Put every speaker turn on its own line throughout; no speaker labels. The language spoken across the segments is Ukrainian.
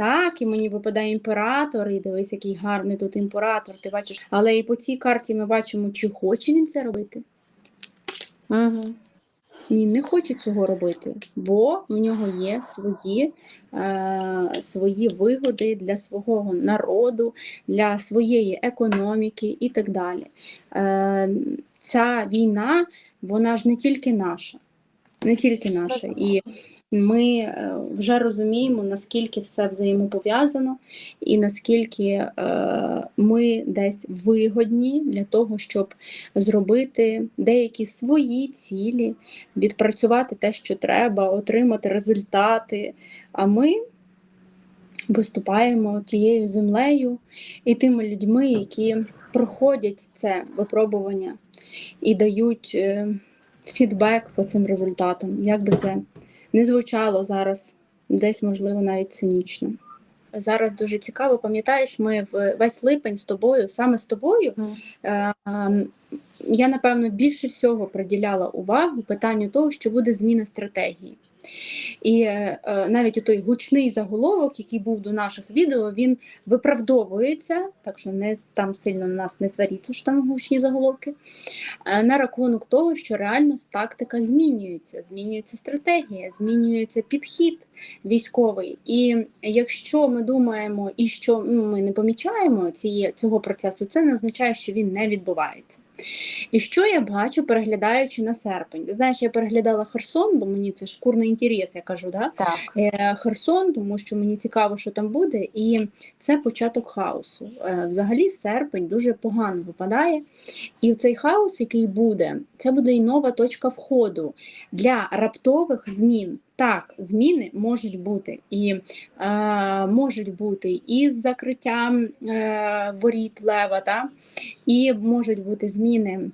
Так, і мені випадає імператор, і дивись, який гарний тут імператор. Ти бачиш, але і по цій карті ми бачимо, чи хоче він це робити.
Угу.
Він не хоче цього робити, бо в нього є свої, е, свої вигоди для свого народу, для своєї економіки і так далі. Е, ця війна, вона ж не тільки наша, не тільки наша. І ми е, вже розуміємо, наскільки все взаємопов'язано, і наскільки е, ми десь вигодні для того, щоб зробити деякі свої цілі, відпрацювати те, що треба, отримати результати. А ми виступаємо тією землею і тими людьми, які проходять це випробування і дають е, фідбек по цим результатам, як би це не звучало зараз, десь, можливо, навіть цинічно. Зараз дуже цікаво, пам'ятаєш, ми в весь липень з тобою, саме з тобою, е, ем, я напевно більше всього приділяла увагу питанню того, що буде зміна стратегії. І е, навіть той гучний заголовок, який був до наших відео, він виправдовується, так що не там сильно на нас не сваріться, що там гучні заголовки, е, на рахунок того, що реально тактика змінюється, змінюється стратегія, змінюється підхід військовий. І якщо ми думаємо і що ну, ми не помічаємо цієї, цього процесу, це не означає, що він не відбувається. І що я бачу, переглядаючи на серпень? Знаєш, я переглядала Херсон, бо мені це шкурний інтерес, я кажу, да?
Так.
Е, Херсон, тому що мені цікаво, що там буде, і це початок хаосу. Е, Взагалі, серпень дуже погано випадає. І цей хаос, який буде, це буде і нова точка входу для раптових змін. Так, зміни можуть бути і е, можуть бути і з закриттям е, воріт лева, та, і можуть бути зміни.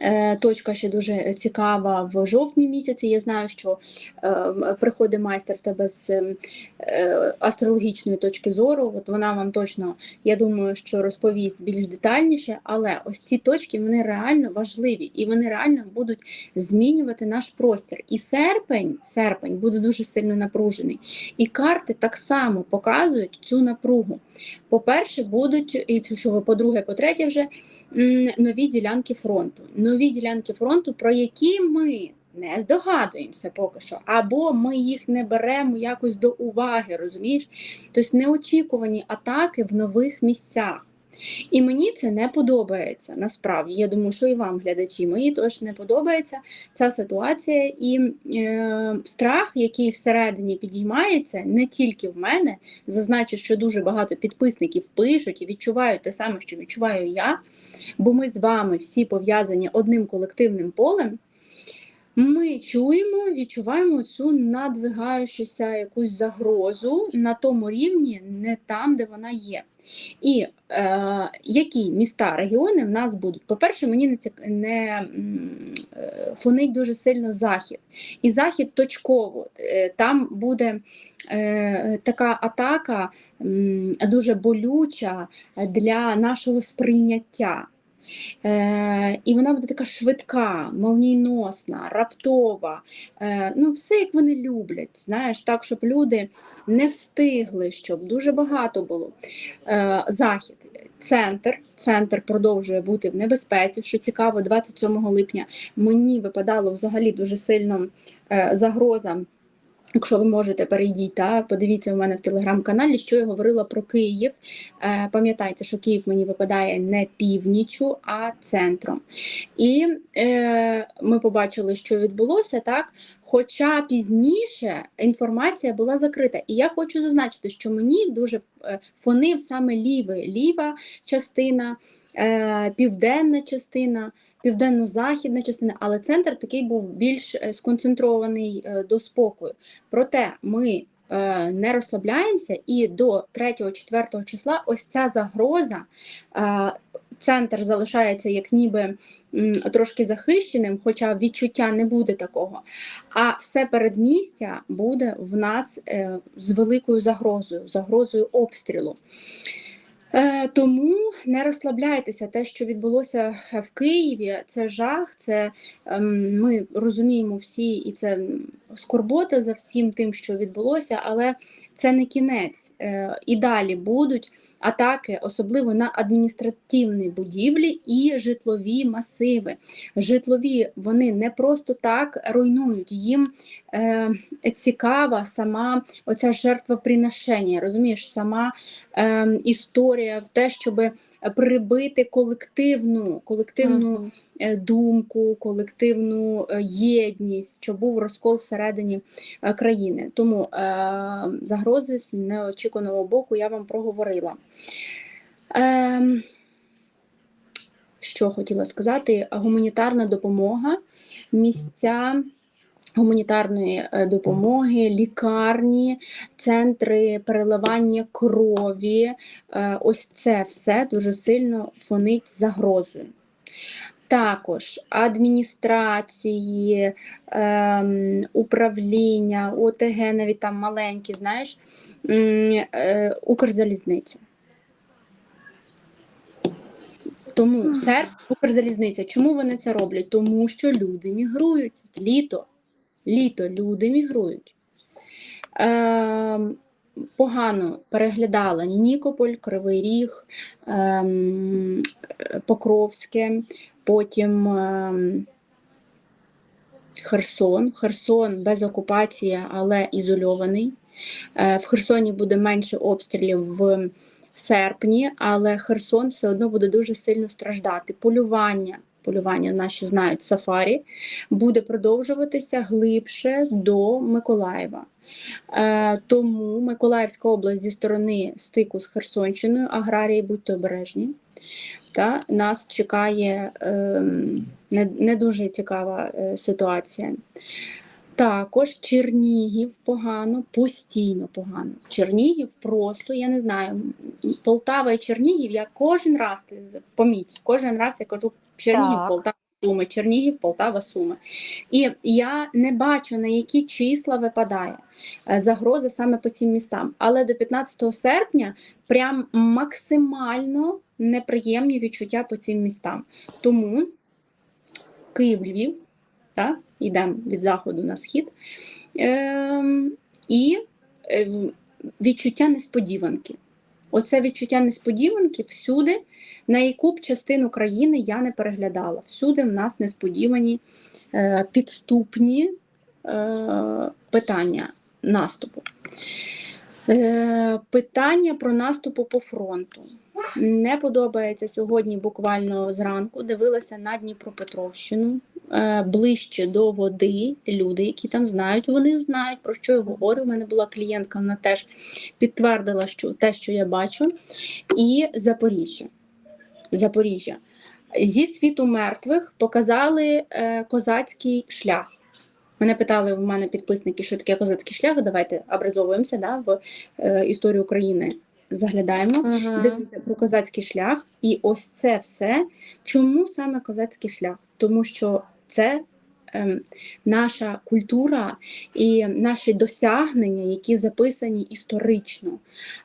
Е, Точка ще дуже цікава в жовтні місяці. Я знаю, що е, приходить майстер в тебе з е, астрологічної точки зору. От вона вам точно, я думаю, що розповість більш детальніше, але ось ці точки вони реально важливі і вони реально будуть змінювати наш простір. І серпень, серпень буде дуже сильно напружений. І карти так само показують цю напругу. По-перше, будуть, і що, по-друге, по-третє, вже нові ділянки фронту. Нові ділянки фронту, про які ми не здогадуємося поки що, або ми їх не беремо якось до уваги, розумієш? Тобто неочікувані атаки в нових місцях. І мені це не подобається насправді. Я думаю, що і вам, глядачі, мені теж не подобається ця ситуація і е, страх, який всередині підіймається, не тільки в мене. Зазначу, що дуже багато підписників пишуть і відчувають те саме, що відчуваю я, бо ми з вами всі пов'язані одним колективним полем. Ми чуємо, відчуваємо цю надвигаючуся якусь загрозу на тому рівні, не там, де вона є. І е, які міста, регіони в нас будуть? По-перше, мені не, не е, фонить дуже сильно захід. І захід точково. Е, Там буде е, така атака м, дуже болюча для нашого сприйняття. Е, і вона буде така швидка, молнійносна, раптова. Е, ну, все як вони люблять. Знаєш, так, щоб люди не встигли, щоб дуже багато було. Е, захід, центр. Центр продовжує бути в небезпеці. Що цікаво, 27 липня мені випадало взагалі дуже сильно е, загроза. Якщо ви можете, перейдіть та подивіться у мене в телеграм-каналі, що я говорила про Київ. Е, Пам'ятайте, що Київ мені випадає не північю, а центром. І е, ми побачили, що відбулося так. Хоча пізніше інформація була закрита. І я хочу зазначити, що мені дуже е, фонив саме лівий, ліва частина, е, південна частина південно-західна частина, але центр такий був більш е, сконцентрований е, до спокою. Проте ми е, не розслабляємося, і до 3-4 числа ось ця загроза. Центр залишається як ніби трошки захищеним, хоча відчуття не буде такого. А все передмістя буде в нас з великою загрозою, загрозою обстрілу. Е, тому не розслабляйтеся, те, що відбулося в Києві, це жах. Це ем, ми розуміємо всі, і це скорбота за всім тим, що відбулося, але це не кінець. Е, І далі будуть атаки, особливо на адміністративні будівлі і житлові масиви. Житлові вони не просто так руйнують. Їм е, цікава сама оця жертвоприношення, розумієш, сама е, історія в те, щоб прибити колективну, колективну
Мгм.
е, думку, колективну е, єдність, щоб був розкол всередині е, країни. Тому е, загрози з неочікуваного боку я вам проговорила. Е, що хотіла сказати? Гуманітарна допомога, місця. Гуманітарної е, допомоги, лікарні, центри переливання крові. Е, Ось це все дуже сильно фонить загрозою. Також адміністрації, ем, управління, ОТГ, навіть там маленькі, знаєш, е, Укрзалізниця. Тому серп Укрзалізниця. Чому вони це роблять? Тому що люди мігрують. Літо. Літо люди мігрують. Ем, погано переглядала Нікополь, Кривий Ріг, е, Покровське, потім ем, Херсон. Херсон без окупації, але ізольований. Е, в Херсоні буде менше обстрілів в серпні, але Херсон все одно буде дуже сильно страждати. Полювання, полювання наші знають, сафарі буде продовжуватися глибше до Миколаєва. Е, тому Миколаївська область зі сторони стику з Херсонщиною, аграрії, будьте обережні. Та нас чекає е, не, не дуже цікава е, ситуація. Також Чернігів погано, постійно погано. Чернігів просто, я не знаю, Полтава і Чернігів, я кожен раз ти поміть, кожен раз я кажу Чернігів,
Так.
Полтава, Суми, Чернігів, Полтава, Суми. І я не бачу, на які числа випадає е, загроза саме по цим містам. Але до 15 серпня прям максимально неприємні відчуття по цим містам. Тому Київ, Львів, так, йдемо від заходу на схід. Ем, і е, відчуття несподіванки. Оце відчуття несподіванки всюди, на яку б частину країни я не переглядала. Всюди в нас несподівані е, підступні е, питання наступу. Е, питання про наступу по фронту. Не подобається сьогодні буквально зранку. Дивилася на Дніпропетровщину ближче до води. Люди, які там знають, вони знають про що я говорю. У мене була клієнтка, вона теж підтвердила, що те, що я бачу, і Запоріжжя. Запоріжжя. Зі світу мертвих показали е, козацький шлях. Мене питали в мене підписники, що таке козацький шлях. Давайте образовуємося да, в е, історію України. Заглядаємо.
Мгм.
Дивимося про козацький шлях, і ось це все. Чому саме козацький шлях? Тому що це ем, наша культура і наші досягнення, які записані історично.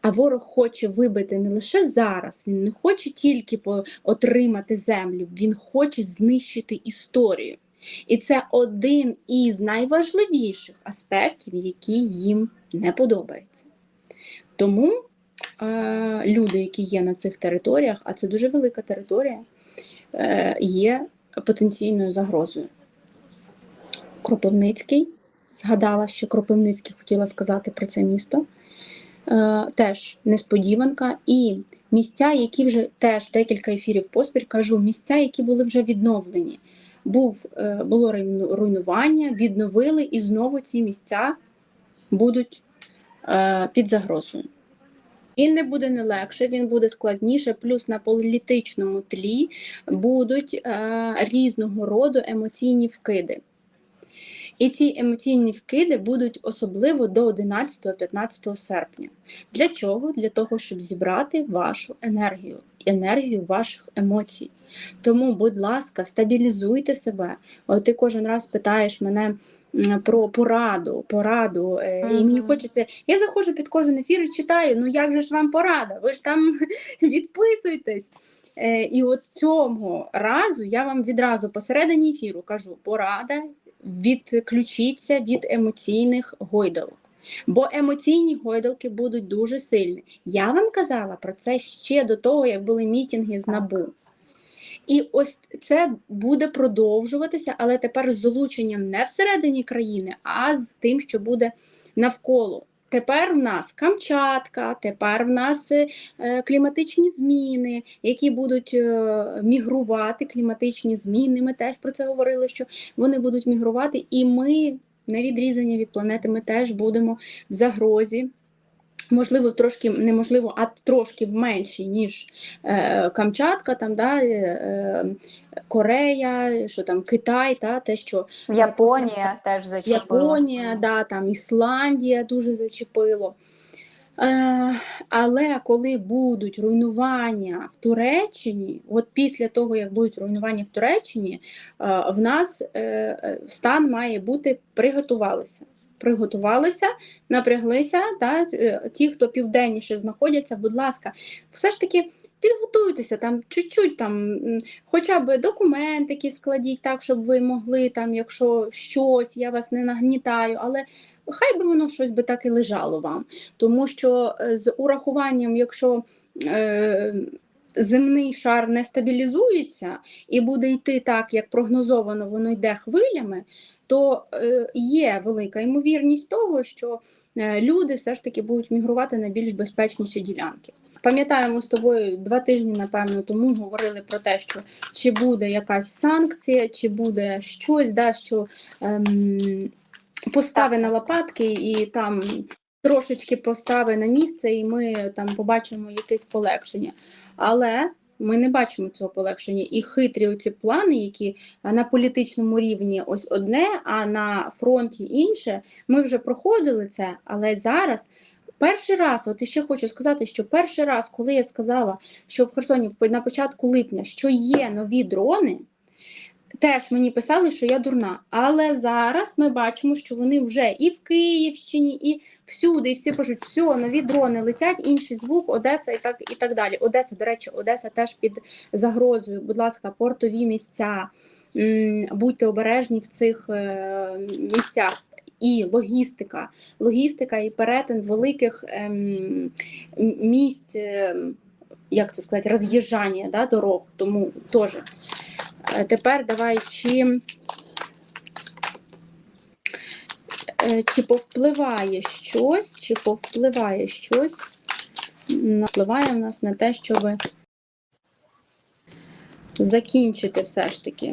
А ворог хоче вибити не лише зараз, він не хоче тільки отримати землю, він хоче знищити історію. І це один із найважливіших аспектів, які їм не подобаються. Тому е, люди, які є на цих територіях, а це дуже велика територія, е, є потенційною загрозою. Кропивницький, згадала, що Кропивницький хотіла сказати про це місто. Е, теж несподіванка. І місця, які вже теж декілька ефірів поспіль кажу, місця, які були вже відновлені. Був, е, було руйнування, відновили, і знову ці місця будуть е, під загрозою. Він не буде не легше, він буде складніше. Плюс на політичному тлі будуть е, різного роду емоційні вкиди. І ці емоційні вкиди будуть особливо до 11-15 серпня. Для чого? Для того, щоб зібрати вашу енергію, енергію ваших емоцій. Тому, будь ласка, стабілізуйте себе. От ти кожен раз питаєш мене про пораду, пораду. е, І мені хочеться. Я заходжу під кожен ефір і читаю. Ну як же ж вам порада? Ви ж там відписуйтесь. Е, І от цього разу я вам відразу посередині ефіру кажу: порада відключіться від емоційних гойдалок. Бо емоційні гойдалки будуть дуже сильні. Я вам казала про це ще до того, як були мітинги з
Так.
НАБУ. І ось це буде продовжуватися, але тепер з залученням не всередині країни, а з тим, що буде навколо. Тепер в нас Камчатка, тепер в нас е, е, кліматичні зміни, які будуть е, мігрувати. Кліматичні зміни. Ми теж про це говорили, що вони будуть мігрувати, і ми не відрізані від планети. Ми теж будемо в загрозі. Можливо, трошки неможливо, а трошки менші, ніж е, Камчатка, там, да, е, е, Корея, що там Китай, та, те, що
Японія теж зачепила.
Японія, да, там Ісландія дуже зачепило. Е, але коли будуть руйнування в Туреччині, от після того, як будуть руйнування в Туреччині, е, в нас е, е, стан має бути приготувалися. Приготувалися, напряглися. Да, е, ті, хто південніше знаходяться, будь ласка, все ж таки підготуйтеся там чуть-чуть там, хоча б документики складіть так, щоб ви могли там, якщо щось, я вас не нагнітаю, але хай би воно щось би так і лежало вам. Тому що е, з урахуванням, якщо е, земний шар не стабілізується і буде йти так, як прогнозовано, воно йде хвилями, то е, є велика ймовірність того, що е, люди все ж таки будуть мігрувати на більш безпечніші ділянки. Пам'ятаємо з тобою два тижні, напевно, тому говорили про те, що чи буде якась санкція, чи буде щось, да, що ем, постави на лопатки і там трошечки постави на місце, і ми там побачимо якесь полегшення. Але ми не бачимо цього полегшення. І хитрі оці плани, які на політичному рівні ось одне, а на фронті інше. Ми вже проходили це, але зараз. Перший раз, от іще хочу сказати, що перший раз, коли я сказала, що в Херсоні на початку липня що є нові дрони, теж мені писали, що я дурна. Але зараз ми бачимо, що вони вже і в Київщині, і всюди, і всі пишуть, все, нові дрони летять, інший звук, Одеса і так, і так далі. Одеса, до речі, Одеса теж під загрозою. Будь ласка, портові місця. Будьте обережні в цих е, місцях. І логістика, логістика і перетин великих ем, місць, ем, як це сказати, роз'їжджання да, дорог. Тому теж. Е, Тепер давай чи, е, чи повпливає щось, чи повпливає щось, впливає в нас на те, щоб закінчити все ж таки.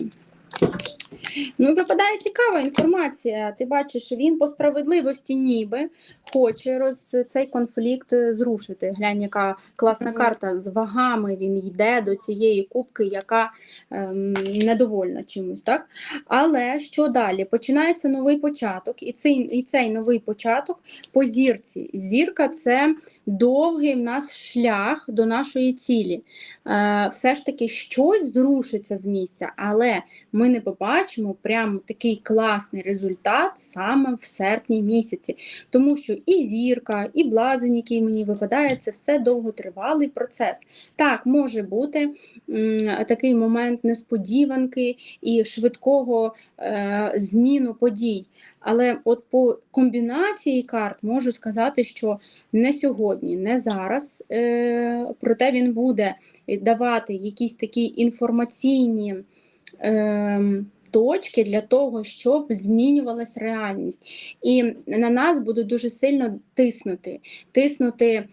Ну, випадає цікава інформація. Ти бачиш, що він по справедливості ніби хоче роз цей конфлікт е, зрушити. Глянь, яка класна карта з вагами. Він йде до цієї кубки, яка ем, недовольна чимось, так? Але що далі? Починається новий початок, і цей, і цей новий початок по зірці. Зірка це довгий в нас шлях до нашої цілі. Е, все ж таки щось зрушиться з місця, але ми не побачимо прям такий класний результат саме в серпні місяці. Тому що і зірка, і блазень, який мені випадає, це все довготривалий процес. Так, може бути такий момент несподіванки і швидкого е, зміну подій. Але от по комбінації карт можу сказати, що не сьогодні, не зараз, е, проте він буде давати якісь такі інформаційні е, точки для того, щоб змінювалась реальність. І на нас будуть дуже сильно тиснути, тиснути е,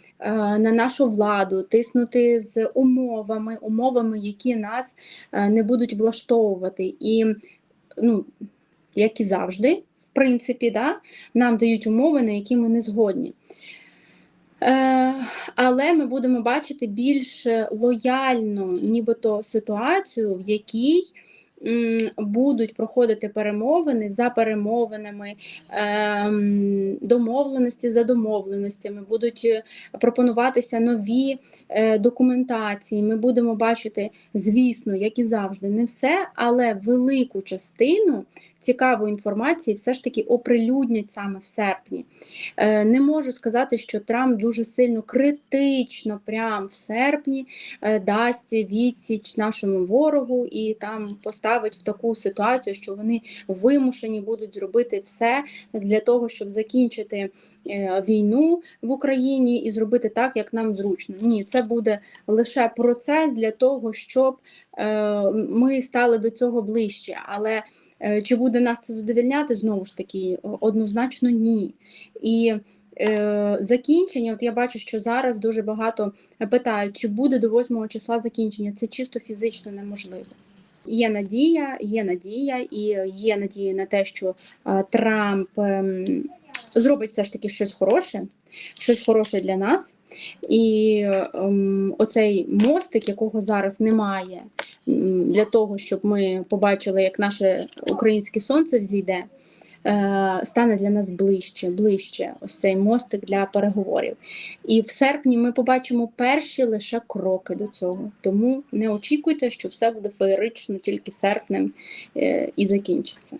на нашу владу, тиснути з умовами, умовами, які нас е, не будуть влаштовувати. І, ну, як і завжди, в принципі, да, нам дають умови, на які ми не згодні. Е, але ми будемо бачити більш лояльну, нібито ситуацію, в якій будуть проходити перемовини за перемовинами, ем, домовленості за домовленостями, будуть е, пропонуватися нові е, документації. Ми будемо бачити, звісно, як і завжди, не все, але велику частину цікавої інформації все ж таки оприлюднять саме в серпні. Е, Не можу сказати, що Трамп дуже сильно критично, прям в серпні дасть відсіч нашому ворогу і там поставить ставить в таку ситуацію, що вони вимушені будуть зробити все для того, щоб закінчити е, війну в Україні і зробити так, як нам зручно. Ні, це буде лише процес для того, щоб е, ми стали до цього ближче. Але е, чи буде нас це задовільняти? Знову ж таки, однозначно ні. І закінчення, от я бачу, що зараз дуже багато питають, чи буде до 8 числа закінчення. Це чисто фізично неможливо. Є надія, є надія, і є надія на те, що е, Трамп ем, зробить все ж таки щось хороше, щось хороше для нас. І ем, оцей мостик, якого зараз немає, для того, щоб ми побачили, як наше українське сонце взійде, стане для нас ближче, ближче ось цей мостик для переговорів. І в серпні ми побачимо перші лише кроки до цього. Тому не очікуйте, що все буде феєрично тільки серпнем е, і закінчиться.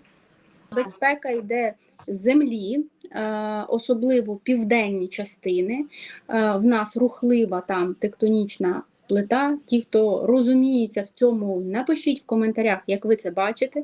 Безпека йде з землі, е, особливо південні частини. Е, В нас рухлива там тектонічна плита. Ті, хто розуміється в цьому, напишіть в коментарях, як ви це бачите,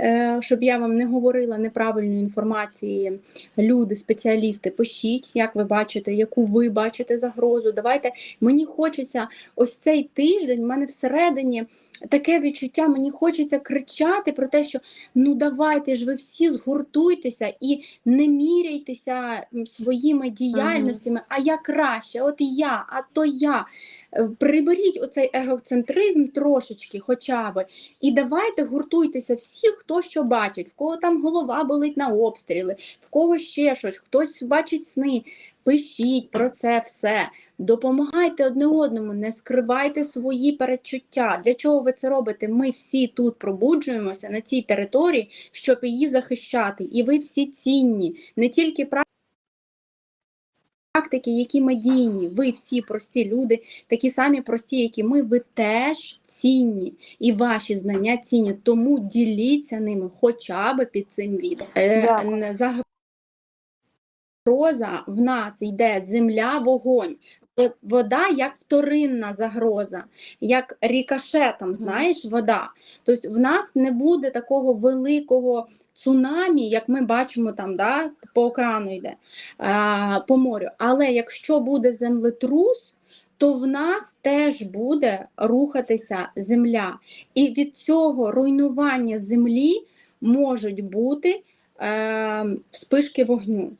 Е, щоб я вам не говорила неправильної інформації. Люди, спеціалісти, пишіть, як ви бачите, яку ви бачите загрозу. Давайте мені хочеться ось цей тиждень, в мене всередині. Таке відчуття, мені хочеться кричати про те, що ну давайте ж ви всі згуртуйтеся і не міряйтеся своїми діяльностями, а я краще, от я, а то я. Е, Приберіть оцей егоцентризм трошечки, хоча б, і давайте гуртуйтеся всі, хто що бачить, в кого там голова болить на обстріли, в кого ще щось, хтось бачить сни. Пишіть про це все, допомагайте одне одному, не скривайте свої передчуття. Для чого ви це робите? Ми всі тут пробуджуємося на цій території, щоб її захищати. І ви всі цінні, не тільки практики, які медійні, ви всі прості люди, такі самі прості, як і ми, ви теж цінні, і ваші знання цінні. Тому діліться ними хоча б під цим відео. Е,
Дякую.
Загроза в нас йде земля, вогонь. Во- Вода як вторинна загроза, як рікошетом, знаєш, вода. Тобто в нас не буде такого великого цунамі, як ми бачимо там, да, по океану йде, по морю. Але якщо буде землетрус, то в нас теж буде рухатися земля. І від цього руйнування землі можуть бути е, спишки вогню.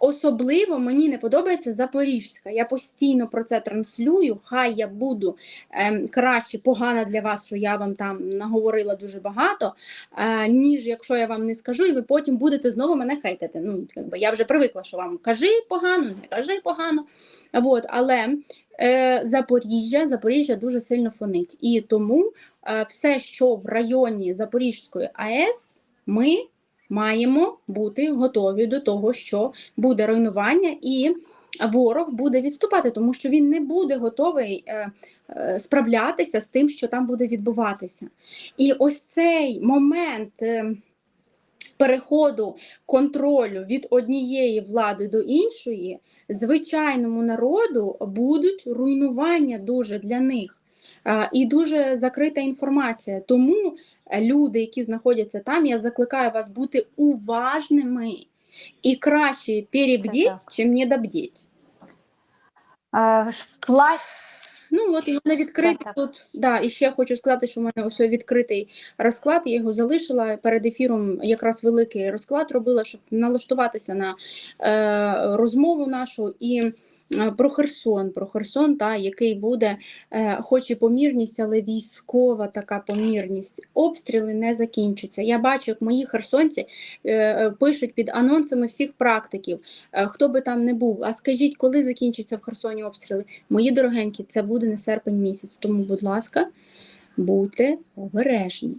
Особливо мені не подобається Запорізька. Я постійно про це транслюю. Хай я буду ем, краще погана для вас, що я вам там наговорила дуже багато, е, ніж якщо я вам не скажу, і ви потім будете знову мене хейтити. Ну, якби я вже привикла, що вам кажи погано, не кажи погано. От, але е, Запоріжжя, Запоріжжя дуже сильно фонить. І тому е, все, що в районі Запорізької АЕС, ми маємо бути готові до того, що буде руйнування, і ворог буде відступати, тому що він не буде готовий е, е, справлятися з тим, що там буде відбуватися. І ось цей момент. е, Переходу контролю від однієї влади до іншої, звичайному народу будуть руйнування дуже для них і дуже закрита інформація. Тому е, люди, які знаходяться там, я закликаю вас бути уважними і краще перебдіть, чим недобдіть.
Е, ж
Ну от і в мене відкритий
Так, так.
тут. Да, і ще хочу сказати, що в мене ось відкритий розклад. Я його залишила перед ефіром. Якраз великий розклад робила, щоб налаштуватися на е, розмову нашу і. Е, Про Херсон, про Херсон, та, який буде, е, хоч і помірність, але військова така помірність. Обстріли не закінчаться. Я бачу, як мої херсонці е, пишуть під анонсами всіх практиків, хто би там не був. А скажіть, коли закінчаться в Херсоні обстріли? Мої дорогенькі, це буде не серпень місяць. Тому, будь ласка, будьте обережні.